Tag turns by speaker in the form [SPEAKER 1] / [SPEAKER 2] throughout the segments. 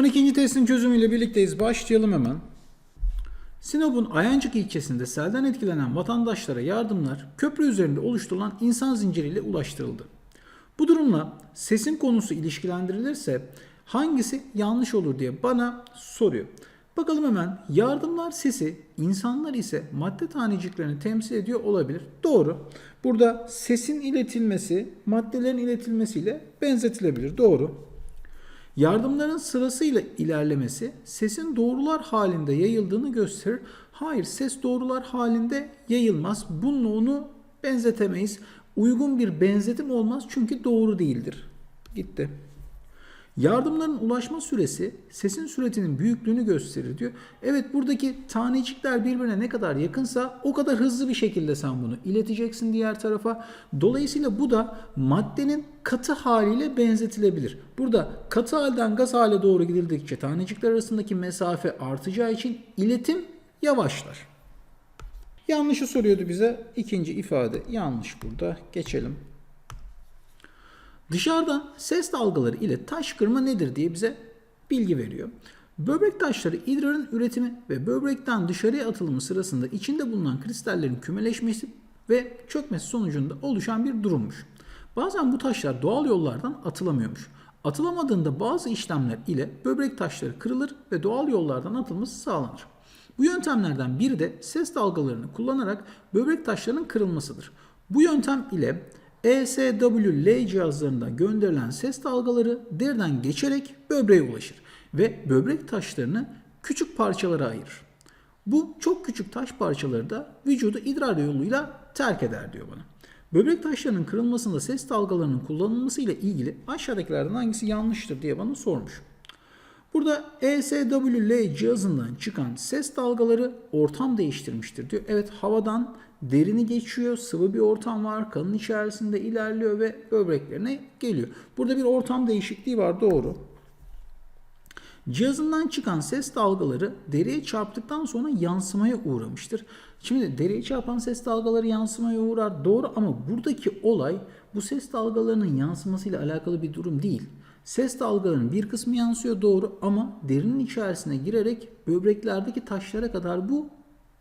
[SPEAKER 1] 12. testin çözümüyle birlikteyiz. Başlayalım hemen. Sinop'un Ayancık ilçesinde selden etkilenen vatandaşlara yardımlar köprü üzerinde oluşturulan insan zinciriyle ulaştırıldı. Bu durumla sesin konusu ilişkilendirilirse hangisi yanlış olur diye bana soruyor. Bakalım hemen yardımlar sesi insanlar ise madde taneciklerini temsil ediyor olabilir. Doğru. Burada sesin iletilmesi maddelerin iletilmesiyle benzetilebilir. Doğru. Yardımların sırasıyla ilerlemesi sesin doğrular halinde yayıldığını gösterir. Hayır ses doğrular halinde yayılmaz. Bununla onu benzetemeyiz. Uygun bir benzetim olmaz çünkü doğru değildir. Gitti. Yardımların ulaşma süresi sesin süretinin büyüklüğünü gösterir diyor. Evet buradaki tanecikler birbirine ne kadar yakınsa o kadar hızlı bir şekilde sen bunu ileteceksin diğer tarafa. Dolayısıyla bu da maddenin katı haliyle benzetilebilir. Burada katı halden gaz hale doğru gidildikçe tanecikler arasındaki mesafe artacağı için iletim yavaşlar. Yanlışı soruyordu bize. İkinci ifade yanlış burada. Geçelim. Dışarıdan ses dalgaları ile taş kırma nedir diye bize bilgi veriyor. Böbrek taşları idrarın üretimi ve böbrekten dışarıya atılımı sırasında içinde bulunan kristallerin kümeleşmesi ve çökmesi sonucunda oluşan bir durummuş. Bazen bu taşlar doğal yollardan atılamıyormuş. Atılamadığında bazı işlemler ile böbrek taşları kırılır ve doğal yollardan atılması sağlanır. Bu yöntemlerden biri de ses dalgalarını kullanarak böbrek taşlarının kırılmasıdır. Bu yöntem ile ESWL cihazlarından gönderilen ses dalgaları deriden geçerek böbreğe ulaşır ve böbrek taşlarını küçük parçalara ayırır. Bu çok küçük taş parçaları da vücudu idrar yoluyla terk eder diyor bana. Böbrek taşlarının kırılmasında ses dalgalarının kullanılması ile ilgili aşağıdakilerden hangisi yanlıştır diye bana sormuş. Burada ESWL cihazından çıkan ses dalgaları ortam değiştirmiştir diyor. Evet havadan derini geçiyor, sıvı bir ortam var, kanın içerisinde ilerliyor ve böbreklerine geliyor. Burada bir ortam değişikliği var doğru. Cihazından çıkan ses dalgaları deriye çarptıktan sonra yansımaya uğramıştır. Şimdi deriye çarpan ses dalgaları yansımaya uğrar doğru ama buradaki olay bu ses dalgalarının yansımasıyla alakalı bir durum değil. Ses dalgalarının bir kısmı yansıyor doğru ama derinin içerisine girerek böbreklerdeki taşlara kadar bu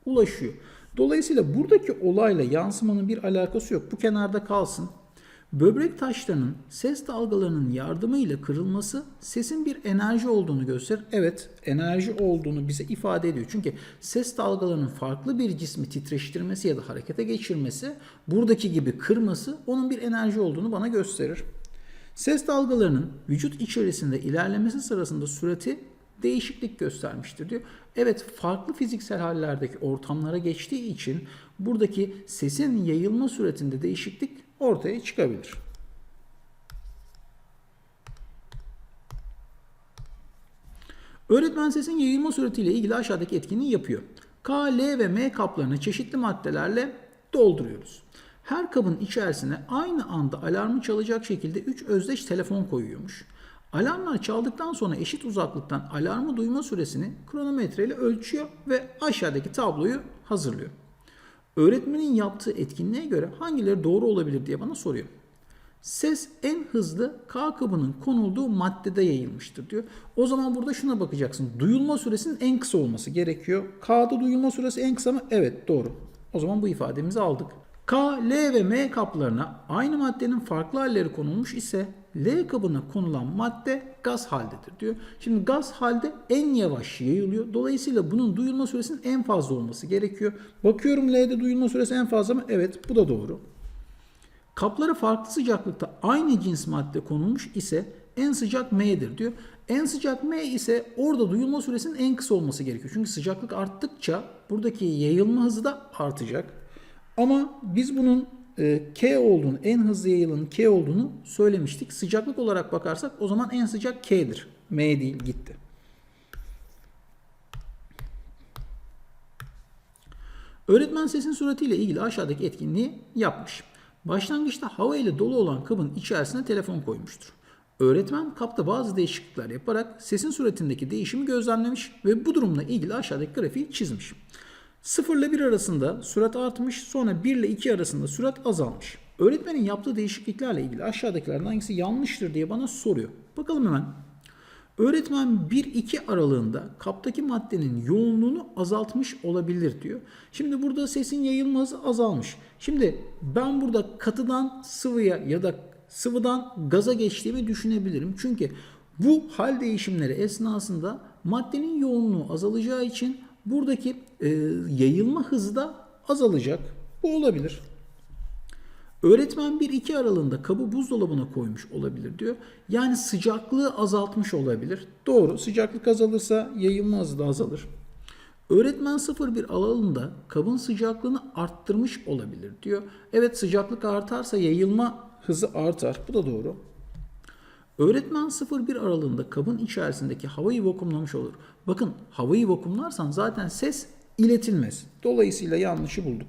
[SPEAKER 1] ulaşıyor. Dolayısıyla buradaki olayla yansımanın bir alakası yok. Bu kenarda kalsın. Böbrek taşlarının ses dalgalarının yardımıyla kırılması sesin bir enerji olduğunu gösterir. Evet enerji olduğunu bize ifade ediyor. Çünkü ses dalgalarının farklı bir cismi titreştirmesi ya da harekete geçirmesi buradaki gibi kırması onun bir enerji olduğunu bana gösterir. Ses dalgalarının vücut içerisinde ilerlemesi sırasında sürati değişiklik göstermiştir diyor. Evet farklı fiziksel hallerdeki ortamlara geçtiği için buradaki sesin yayılma süretinde değişiklik ortaya çıkabilir. Öğretmen sesin yayılma süretiyle ilgili aşağıdaki etkinliği yapıyor. K, L ve M kaplarını çeşitli maddelerle dolduruyoruz. Her kabın içerisine aynı anda alarmı çalacak şekilde 3 özdeş telefon koyuyormuş. Alarmlar çaldıktan sonra eşit uzaklıktan alarmı duyma süresini kronometre ile ölçüyor ve aşağıdaki tabloyu hazırlıyor. Öğretmenin yaptığı etkinliğe göre hangileri doğru olabilir diye bana soruyor. Ses en hızlı K kabının konulduğu maddede yayılmıştır diyor. O zaman burada şuna bakacaksın. Duyulma süresinin en kısa olması gerekiyor. K'da duyulma süresi en kısa mı? Evet doğru. O zaman bu ifademizi aldık. K, L ve M kaplarına aynı maddenin farklı halleri konulmuş ise L kabına konulan madde gaz haldedir diyor. Şimdi gaz halde en yavaş yayılıyor. Dolayısıyla bunun duyulma süresinin en fazla olması gerekiyor. Bakıyorum L'de duyulma süresi en fazla mı? Evet bu da doğru. Kaplara farklı sıcaklıkta aynı cins madde konulmuş ise en sıcak M'dir diyor. En sıcak M ise orada duyulma süresinin en kısa olması gerekiyor. Çünkü sıcaklık arttıkça buradaki yayılma hızı da artacak. Ama biz bunun e, K olduğunu, en hızlı yayılanın K olduğunu söylemiştik. Sıcaklık olarak bakarsak o zaman en sıcak K'dir. M değil gitti. Öğretmen sesin suretiyle ilgili aşağıdaki etkinliği yapmış. Başlangıçta hava ile dolu olan kabın içerisine telefon koymuştur. Öğretmen kapta bazı değişiklikler yaparak sesin suretindeki değişimi gözlemlemiş ve bu durumla ilgili aşağıdaki grafiği çizmiş. 0 ile 1 arasında sürat artmış, sonra 1 ile 2 arasında sürat azalmış. Öğretmenin yaptığı değişikliklerle ilgili aşağıdakilerden hangisi yanlıştır diye bana soruyor. Bakalım hemen. Öğretmen 1-2 aralığında kaptaki maddenin yoğunluğunu azaltmış olabilir diyor. Şimdi burada sesin yayılma hızı azalmış. Şimdi ben burada katıdan sıvıya ya da sıvıdan gaza geçtiğimi düşünebilirim. Çünkü bu hal değişimleri esnasında maddenin yoğunluğu azalacağı için buradaki e, yayılma hızı da azalacak. Bu olabilir. Öğretmen 1-2 aralığında kabı buzdolabına koymuş olabilir diyor. Yani sıcaklığı azaltmış olabilir. Doğru sıcaklık azalırsa yayılma hızı da azalır. Öğretmen 0-1 aralığında kabın sıcaklığını arttırmış olabilir diyor. Evet sıcaklık artarsa yayılma hızı artar. Bu da doğru. Öğretmen 0-1 aralığında kabın içerisindeki havayı vakumlamış olur. Bakın havayı vakumlarsan zaten ses iletilmez. Dolayısıyla yanlışı bulduk.